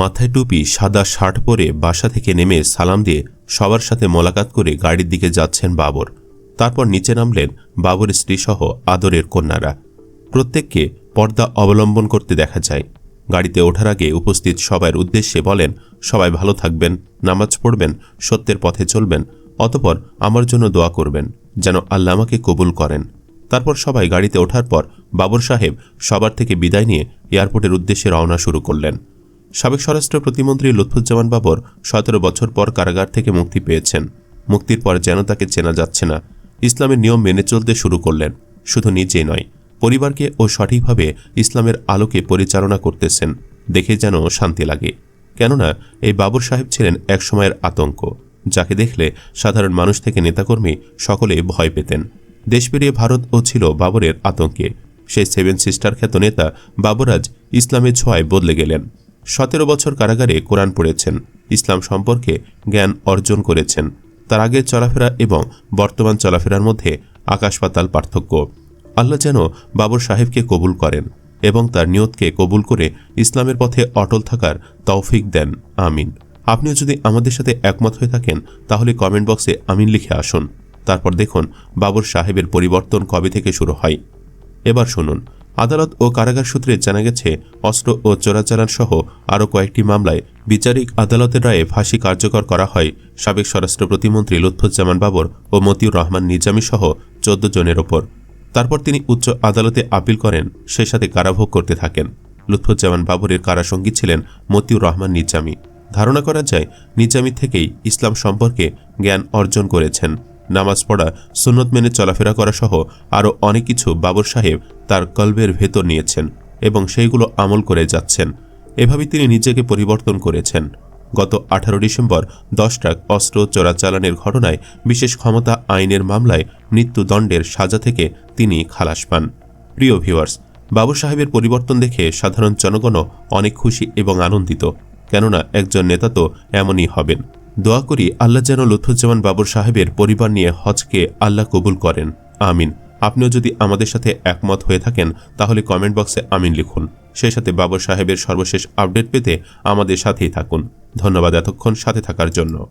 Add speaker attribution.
Speaker 1: মাথায় টুপি, সাদা শার্ট পরে বাসা থেকে নেমে সালাম দিয়ে সবার সাথে মোলাকাত করে গাড়ির দিকে যাচ্ছেন বাবর। তারপর নিচে নামলেন বাবর স্ত্রীসহ আদরের কন্যারা। প্রত্যেককে পর্দা অবলম্বন করতে দেখা যায়। গাড়িতে ওঠার আগে উপস্থিত সবার উদ্দেশ্যে বলেন, সবাই ভালো থাকবেন, নামাজ পড়বেন, সত্যের পথে চলবেন, অতপর আমার জন্য দোয়া করবেন, যেন আল্লাহ আমাকে কবুল করেন। তারপর সবাই গাড়িতে ওঠার পর বাবর সাহেব সবার থেকে বিদায় নিয়ে এয়ারপোর্টের উদ্দেশ্যে রওনা শুরু করলেন। সাবেক স্বরাষ্ট্র প্রতিমন্ত্রী লুৎফুজ্জামান বাবর সতেরো বছর পর কারাগার থেকে মুক্তি পেয়েছেন। মুক্তির পর যেন তাকে চেনা যাচ্ছে না। ইসলামের নিয়ম মেনে চলতে শুরু করলেন। শুধু নিজেই নয়, পরিবারকে ও সঠিকভাবে ইসলামের আলোকে পরিচালনা করতেছেন। দেখে যেন শান্তি লাগে। কেননা, এই বাবর সাহেব ছিলেন এক সময়ের আতঙ্ক। যাকে দেখলে সাধারণ মানুষ থেকে নেতাকর্মী সকলে ভয় পেতেন। দেশ পেরিয়ে ভারত ও ছিল বাবরের আতঙ্কে। সেই সেভেন সিস্টার খ্যাত নেতা বাবরাজ ইসলামের ছোঁয়ায় বদলে গেলেন। সতেরো বছর কারাগারে কোরআন পড়েছেন, ইসলাম সম্পর্কে জ্ঞান অর্জন করেছেন। তার আগের চলাফেরা এবং বর্তমান চলাফেরার মধ্যে আকাশ পাতাল পার্থক্য। আল্লাহ যেন বাবর সাহেবকে কবুল করেন এবং তার নিয়তকে কবুল করে ইসলামের পথে অটল থাকার তৌফিক দেন। আমিন। আপনিও যদি আমাদের সাথে একমত হয়ে থাকেন, তাহলে কমেন্ট বক্সে আমিন লিখে আসুন। তারপর দেখুন বাবর সাহেবের পরিবর্তন কবে থেকে শুরু হয়। এবার শুনুন। আদালত ও কারাগার সূত্রে জানা গেছে, অস্ত্র ও চোরাচালান সহ আরও কয়েকটি মামলায় বিচারিক আদালতের রায়ে ফাঁসি কার্যকর করা হয়। সাবেক স্বরাষ্ট্র প্রতিমন্ত্রী লুৎফুজ্জামান বাবর ও মতিউর রহমান নিজামী সহ চোদ্দ জনের ওপর। তারপর তিনি উচ্চ আদালতে আপিল করেন সেই সাথে কারাভোগ করতে থাকেন। লুৎফুজ্জামান বাবরের কারাসঙ্গী ছিলেন মতিউর রহমান নিজামী। ধারণা করা যায়, নিজামী থেকেই ইসলাম সম্পর্কে জ্ঞান অর্জন করেছেন। নামাজ পড়া, সুন্নত মেনে চলাফেরা করা সহ আরও অনেক কিছু বাবর সাহেব তার কলবের ভেতর নিয়েছেন এবং সেইগুলো আমল করে যাচ্ছেন। এভাবে তিনি নিজেকে পরিবর্তন করেছেন। গত আঠারো ডিসেম্বর দশ ট্রাক অস্ত্র চোরাচালানের ঘটনায় বিশেষ ক্ষমতা আইনের মামলায় মৃত্যুদণ্ডের সাজা থেকে তিনি খালাস পান। প্রিয় ভিউয়ার্স, বাবর সাহেবের পরিবর্তন দেখে সাধারণ জনগণও অনেক খুশি এবং আনন্দিত, কেননা একজন নেতা তো এমনই হবেন। দোয়া করি আল্লাহ যেন লুৎফুজ্জামান বাবুর সাহেবের পরিবার নিয়ে হজকে আল্লাহ কবুল করেন। আমিন। আপনিও যদি আমাদের সাথে একমত হয়ে থাকেন, তাহলে কমেন্ট বক্সে আমিন লিখুন। সেই সাথে বাবর সাহেবের সর্বশেষ আপডেট পেতে আমাদের সাথেই থাকুন। ধন্যবাদ এতক্ষণ সাথে থাকার জন্য।